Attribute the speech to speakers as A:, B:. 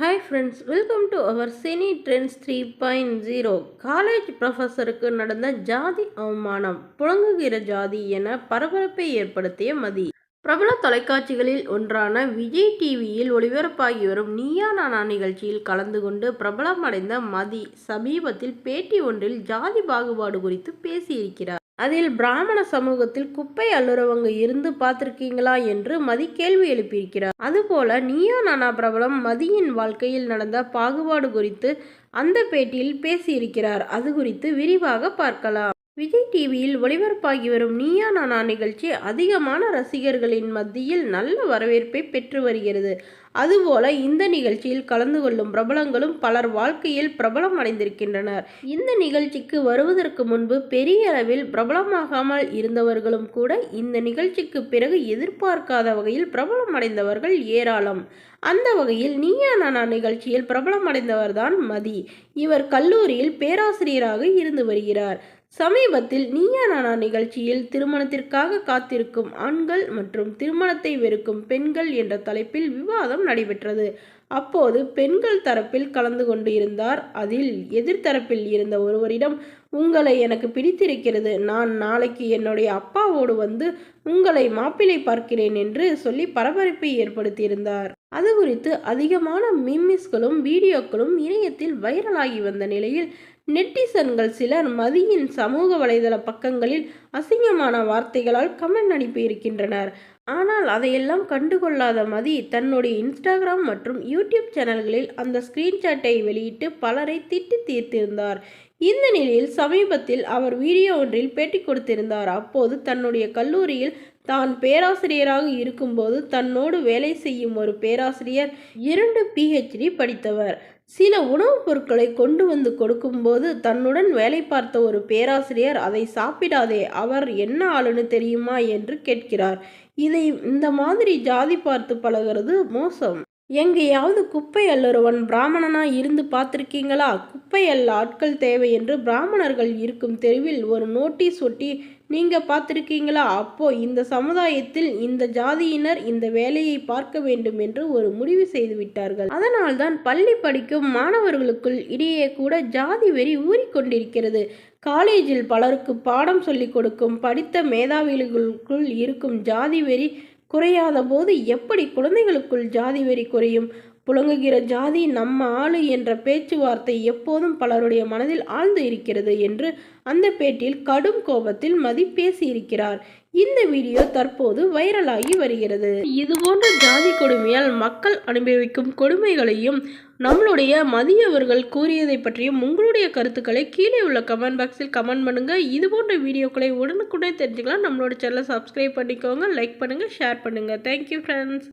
A: Hi friends welcome to our cine trends three point zero college ப்ரொஃபஸருக்கு நடந்த ஜாதி அவமானம் புழங்குகிற ஜாதி என பரபரப்பை ஏற்படுத்திய மதி. பிரபல தொலைக்காட்சிகளில் ஒன்றான விஜய் டிவியில் ஒளிபரப்பாகி வரும் நீயா நானா நிகழ்ச்சியில் கலந்து கொண்டு பிரபலமடைந்த மதி சமீபத்தில் பேட்டி ஒன்றில் ஜாதி பாகுபாடு குறித்து பேசியிருக்கிறார். அதில் பிராமண சமூகத்தில் குப்பை அள்ளுறவங்க இருந்து பார்த்துருக்கீங்களா என்று மதி கேள்வி எழுப்பியிருக்கிறார். அதுபோல நீயா நானா பிரபலம் மதியின் வாழ்க்கையில் நடந்த பாகுபாடு குறித்து அந்த பேட்டியில் பேசியிருக்கிறார். அது குறித்து விரிவாக பார்க்கலாம். விஜய் டிவியில் ஒளிபரப்பாகி வரும் நீயா நானா நிகழ்ச்சி அதிகமான ரசிகர்களின் மத்தியில் நல்ல வரவேற்பை பெற்று வருகிறது. அதுபோல இந்த நிகழ்ச்சியில் கலந்து கொள்ளும் பிரபலங்களும் பலர் வாழ்க்கையில் பிரபலம் அடைந்திருக்கின்றனர். இந்த நிகழ்ச்சிக்கு வருவதற்கு முன்பு பெரிய அளவில் பிரபலமாகாமல் இருந்தவர்களும் கூட இந்த நிகழ்ச்சிக்கு பிறகு எதிர்பார்க்காத வகையில் பிரபலம் அடைந்தவர்கள் ஏராளம். அந்த வகையில் நீயா நானா நிகழ்ச்சியில் பிரபலம் அடைந்தவர்தான் மதி. இவர் கல்லூரியில் பேராசிரியராக இருந்து வருகிறார். சமீபத்தில் நீயா நானா நிகழ்ச்சியில் திருமணத்திற்காக காத்திருக்கும் ஆண்கள் மற்றும் திருமணத்தை வெறுக்கும் பெண்கள் என்ற தலைப்பில் விவாதம் நடைபெற்றது. அப்போது பெண்கள் தரப்பில் கலந்து கொண்டு இருந்தார். அதில் எதிர்த்தரப்பில் இருந்த ஒருவரிடம் உங்களை எனக்கு பிடித்திருக்கிறது. நான் நாளைக்கு என்னுடைய அப்பாவோடு வந்து உங்களை மாப்பிள்ளை பார்க்கிறேன் என்று சொல்லி பரபரப்பை ஏற்படுத்தியிருந்தார். அது குறித்து அதிகமான மிம்மிஸ்களும் வீடியோக்களும் இணையத்தில் வைரலாகி வந்த நிலையில் நெட்டிசன்கள் சிலர் மதியின் சமூக வலைதள பக்கங்களில் அசிங்கமான வார்த்தைகளால் கமெண்ட் அனுப்பியிருக்கின்றனர் ஆனால் அதையெல்லாம் கண்டுகொள்ளாத மதி தன்னுடைய இன்ஸ்டாகிராம் மற்றும் யூடியூப் சேனல்களில் அந்த ஸ்கிரீன்ஷாட்டை வெளியிட்டு பலரை திட்டி தீர்த்திருந்தார். இந்த நிலையில் சமீபத்தில் அவர் வீடியோ ஒன்றில் பேட்டி கொடுத்திருந்தார். அப்போது தன்னுடைய கல்லூரியில் தான் பேராசிரியராக இருக்கும்போது தன்னோடு வேலை செய்யும் ஒரு பேராசிரியர் இரண்டு பிஹெச்டி படித்தவர். சில உணவுப் பொருட்களை கொண்டு வந்து கொடுக்கும்போது தன்னுடன் வேலை பார்த்த ஒரு பேராசிரியர் அதை சாப்பிடாதே அவர் என்ன ஆளுன்னு தெரியுமா? என்று கேட்கிறார். இதை இந்த மாதிரி ஜாதி பார்த்து பழகிறது மோசம். எங்கேயாவது குப்பை அல்லறவன் பிராமணனா இருந்து பார்த்துருக்கீங்களா? குப்பை அல்ல ஆட்கள் தேவை என்று பிராமணர்கள் இருக்கும் தெருவில் ஒரு நோட்டீஸ் ஒட்டி நீங்கள் பார்த்துருக்கீங்களா? அப்போ இந்த சமுதாயத்தில் இந்த ஜாதியினர் இந்த வேலையை பார்க்க வேண்டும் என்று ஒரு முடிவு செய்து விட்டார்கள் அதனால்தான் பள்ளி படிக்கும் மாணவர்களுக்குள் இடையே கூட ஜாதி வெறி ஊறிக்கொண்டிருக்கிறது. காலேஜில் பலருக்கு பாடம் சொல்லிக் கொடுக்கும் படித்த மேதாவிகளுக்குள் இருக்கும் ஜாதி வெறி குறையாத போது எப்படி குழந்தைகளுக்குள் ஜாதி வெறி குறையும்? புழங்குகிற ஜாதி நம்ம ஆளு என்ற பேச்சுவார்த்தை எப்போதும் பலருடைய மனதில் ஆழ்ந்து இருக்கிறது என்று அந்த பேட்டியில் கடும் கோபத்தில் மதி பேசியிருக்கிறார். இந்த வீடியோ தற்போது வைரலாகி வருகிறது. இதுபோன்ற ஜாதி கொடுமையால் மக்கள் அனுபவிக்கும் கொடுமைகளையும் நம்மளுடைய மதியவர்கள் கூறியதை பற்றியும் உங்களுடைய கருத்துக்களை கீழே உள்ள கமெண்ட் பாக்ஸில் கமெண்ட் பண்ணுங்க. இது போன்ற வீடியோக்களை உடனுக்குடனே தெரிஞ்சுக்கலாம். நம்மளோட சேனலை சப்ஸ்கிரைப் பண்ணிக்கோங்க லைக் பண்ணுங்க ஷேர் பண்ணுங்க. Thank you friends